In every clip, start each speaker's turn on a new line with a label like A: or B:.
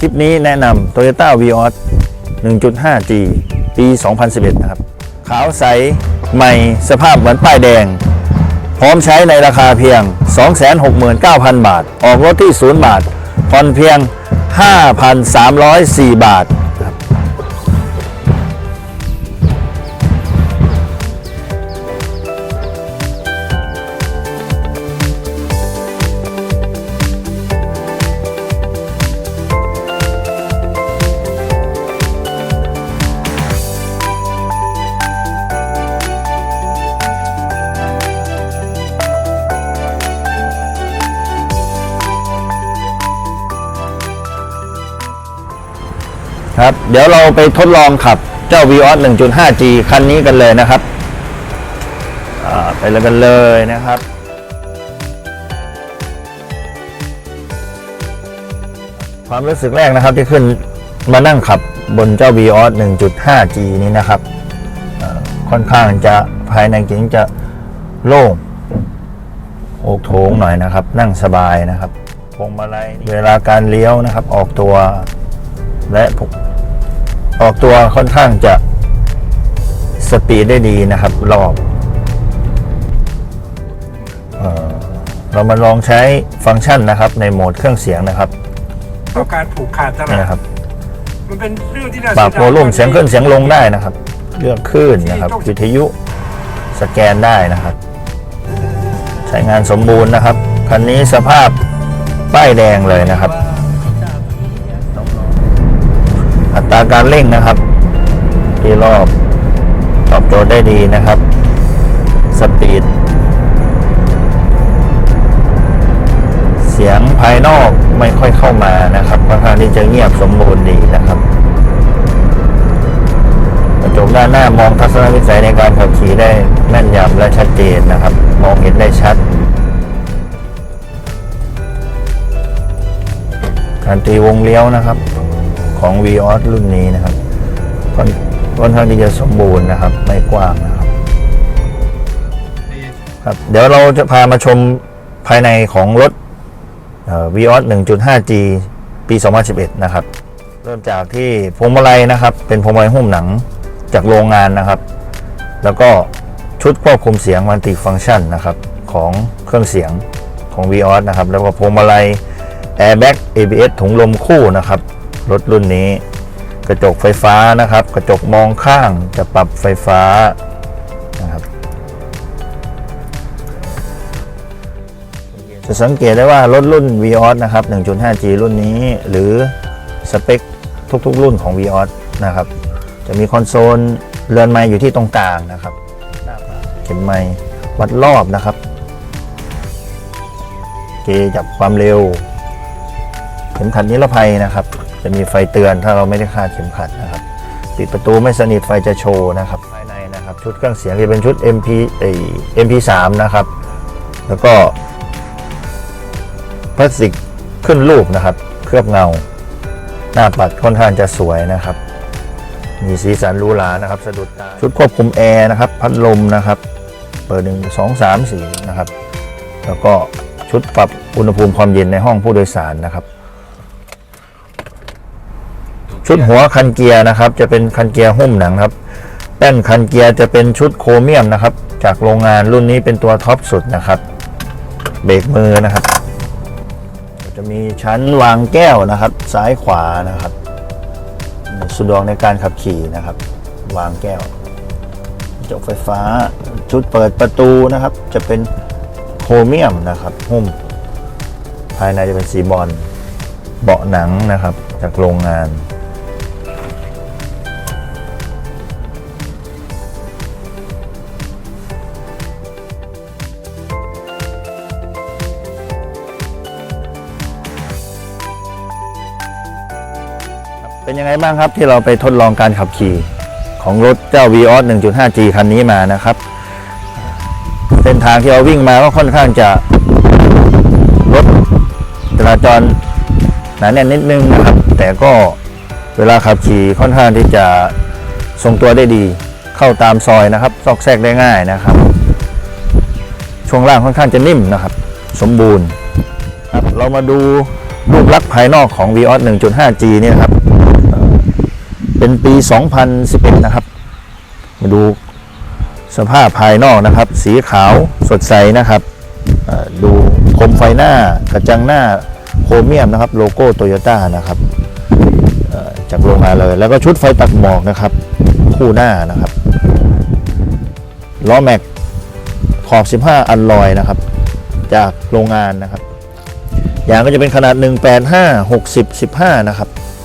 A: คลิปนี้แนะนำ Toyota Vios 1.5G ปี 2011 นะครับ ขาวใส ใหม่ สภาพเหมือนป้ายแดง พร้อมใช้ในราคาเพียง 269,000 บาท ออกรถที่ 0 บาทผ่อนเพียง 5,304 บาท ครับ เดี๋ยวเราไปทดลองขับเจ้า Vios 1.5G คันนี้กันเลยนะครับไปเลยกันเลยนะครับความรู้สึกแรกนะครับที่ขึ้นมานั่งขับบนเจ้า Vios 1.5G นี้นะครับค่อนข้างจะภายในเก๋งจะโล่งโอกโถงหน่อยนะครับ นั่งสบายนะครับพวงมาลัยเวลาการเลี้ยวนะครับ ออกตัวและผม ออกตัวค่อนข้างจะสปีดได้ดีนะครับ รอบเอ่อเรามาลองใช้ฟังก์ชันนะครับ ในโหมดเครื่องเสียงนะครับ
B: ก็การผูกขาดตลา
A: นี่
B: ด
A: นะครับ
B: มันเป็นเรื่องที่น่า
A: ปรับ
B: เสียดาย
A: โวลุ่มเสียงขึ้นเสียงลงได้นะครับ เลือกคลื่นนะครับ วิทยุสแกนได้นะครับ ใช้งานสมบูรณ์นะครับคันนี้สภาพป้ายแดงเลยนะครับ ตราการเร่งนะครับที่รอบตอบโจทย์ได้ดีนะครับ สปีด เสียงภายนอกไม่ค่อยเข้ามานะครับค่อนข้างที่จะเงียบสมบูรณ์ดีนะครับกระจกด้านหน้ามองทัศนวิสัยในการขับขี่ได้แม่นยำและชัดเจนนะครับ มองเห็นได้ชัด การตีวงเลี้ยวนะครับ ของ v ีออสรุ่นนี้นะครับค่อนข้างที่จะสมบูรณ์นะครับ ไม่กว้างนะครับครับ เดี๋ยวเราจะพามาชมภายในของรถวีออส 1.5G ปี 2011 นะครับ เริ่มจากที่พวงมาลัยนะครับ เป็นพวงมาลัยหุ้มหนังจากโรงงานนะครับ แล้วก็ชุดควบคุมเสียงมัลติฟังชันนะครับ ของเครื่องเสียงของ v ีออสนะครับ แล้วก็พวงมาลัย Airbag ABS ถุงลมคู่นะครับ รถรุ่นนี้ กระจกไฟฟ้านะครับ กระจกมองข้างจะปรับไฟฟ้านะครับจะสังเกตได้ว่ารถรุ่น Vios นะครับ 1.5G รุ่นนี้ หรือสเปคทุกๆ รุ่นของ Vios นะครับ จะมีคอนโซลเรือนไม้อยู่ที่ตรงกลางนะครับ เข็มไม้วัดรอบนะครับ เกจับความเร็ว ข็มขัดนิรภัยนะครับ จะมีไฟเตือนถ้าเราไม่ได้คาดเข็มขัดนะครับ ปิดประตูไม่สนิทไฟจะโชว์นะครับภายในนะครับ ชุดเครื่องเสียงจะเป็นชุด MP เอ่อ MP3 นะครับ แล้วก็พลาสติกขึ้นรูปนะครับ เคลือบเงา หน้าปัดค่อนข้างจะสวยนะครับ มีสีสันหรูหรานะครับสะดุดตาชุดควบคุมแอร์นะครับ พัดลมนะครับ เปิดหนึ่งสองสามสี่นะครับ แล้วก็ชุดปรับอุณหภูมิความเย็นในห้องผู้โดยสารนะครับ ชุดหัวคันเกียร์นะครับ จะเป็นคันเกียร์หุ้มหนังครับแป้นคันเกียร์จะเป็นชุดโครเมียมนะครับ จากโรงงานรุ่นนี้เป็นตัวท็อปสุดนะครับเบรกมือนะครับ จะมีชั้นวางแก้วนะครับ ซ้ายขวานะครับสะดวกในการขับขี่นะครับ วางแก้วจกไฟฟ้าชุดเปิดประตูนะครับ จะเป็นโครเมียมนะครับหุ้ม ภายในจะเป็นสีบอลเบาะหนังนะครับ จากโรงงาน เป็นยังไงบ้างครับที่เราไปทดลองการขับขี่ของรถเจ้า Vios 1.5G คันนี้มานะครับ เส้นทางที่เราวิ่งมาก็ค่อนข้างจะรถจราจรหนาแน่นนิดนึงนะครับ แต่ก็เวลาขับขี่ค่อนข้างที่จะทรงตัวได้ดี เข้าตามซอยนะครับ ซอกแซกได้ง่ายนะครับ ช่วงล่างค่อนข้างจะนิ่มนะครับ สมบูรณ์ครับเรามาดูรูปลักษณ์ภายนอกของ v ีออส 1.5G เนี่ยนะครับ เป็นปี 2011 นะครับ มาดูสภาพภายนอกนะครับ สีขาวสดใสนะครับ ดูโคมไฟหน้ากระจังหน้าโครเมียมนะครับ โลโก้โตโยต้านะครับจากโรงงานเลย แล้วก็ชุดไฟตัดหมอกนะครับ คู่หน้านะครับล้อแม็กขอบ 15 อันลอยนะครับ จากโรงงานนะครับยางก็จะเป็นขนาด 185 60 15 นะครับนี่ครับ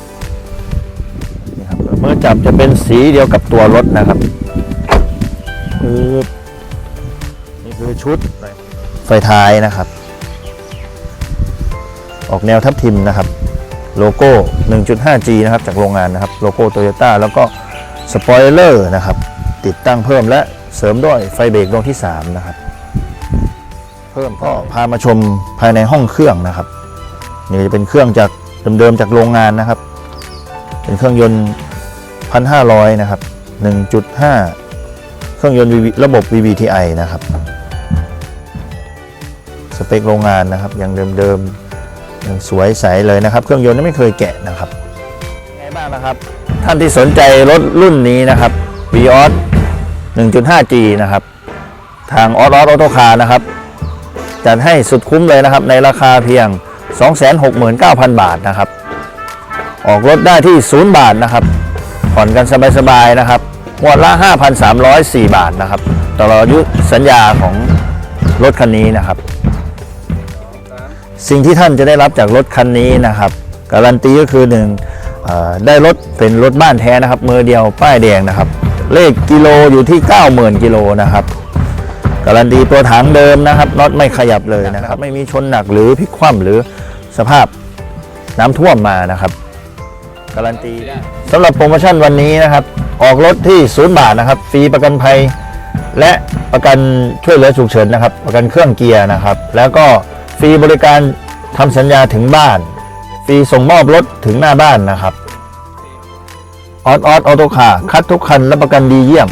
A: มื่อจับจะเป็นสีเดียวกับตัวรถนะครับปึ๊บนี่คือชุดไฟท้ายนะครับ ออกแนวทับทิมนะครับ โลโก้ 1.5G นะครับ จากโรงงานนะครับ โลโก้โตโยต้าแล้วก็สปอยเลอร์นะครับ ติดตั้งเพิ่มและเสริมด้วยไฟเบรกดวงที่ 3 นะครับ เพิ่มก็พามาชมภายในห้องเครื่องนะครับ นี่จะเป็นเครื่องจากเดิมๆจากโรงงานนะครับ เป็นเครื่องยนต์ 1,500 นะครับ 1.5 เครื่องยนต์ VV ระบบ VVTi นะครับ สเปคโรงงานนะครับยังเดิมๆยังสวยใสเลยนะครับ เครื่องยนต์ไม่เคยแกะนะครับไงบ้างนะครับ ท่านที่สนใจรถรุ่นนี้นะครับ v ีออส 1.5G นะครับ ทางออสออสออโตคาร์นะครับจัดให้สุดคุ้มเลยนะครับ ในราคาเพียง 269,000 บาทนะครับ ออกรถได้ที่ 0 บาทนะครับ ผ่อนกันสบายๆนะครับงวดละ 5,304 บาทนะครับตลอดอายุสัญญาของรถคันนี้นะครับ สิ่งที่ท่านจะได้รับจากรถคันนี้นะครับ การันตีก็คือหนึ่งได้รถเป็นรถบ้านแท้นะครับมือเดียวป้ายแดงนะครับ เลขกิโลอยู่ที่ 90,000 กิโลนะครับการันตีตัวถังเดิมนะครับน็อตไม่ขยับเลยนะครับ ไม่มีชนหนักหรือพลิกคว่ำหรือสภาพน้ำท่วมมานะครับ การันตีสำหรับโปรโมชั่นวันนี้นะครับ ออกรถที่0บาทนะครับ ฟรีประกันภัย และประกันช่วยเหลือฉุกเฉินนะครับ ประกันเครื่องเกียร์นะครับ แล้วก็ฟรีบริการทำสัญญาถึงบ้าน ฟรีส่งมอบรถถึงหน้าบ้านนะครับออสออสออโตคาคัดทุกคันและประกันดีเยี่ยม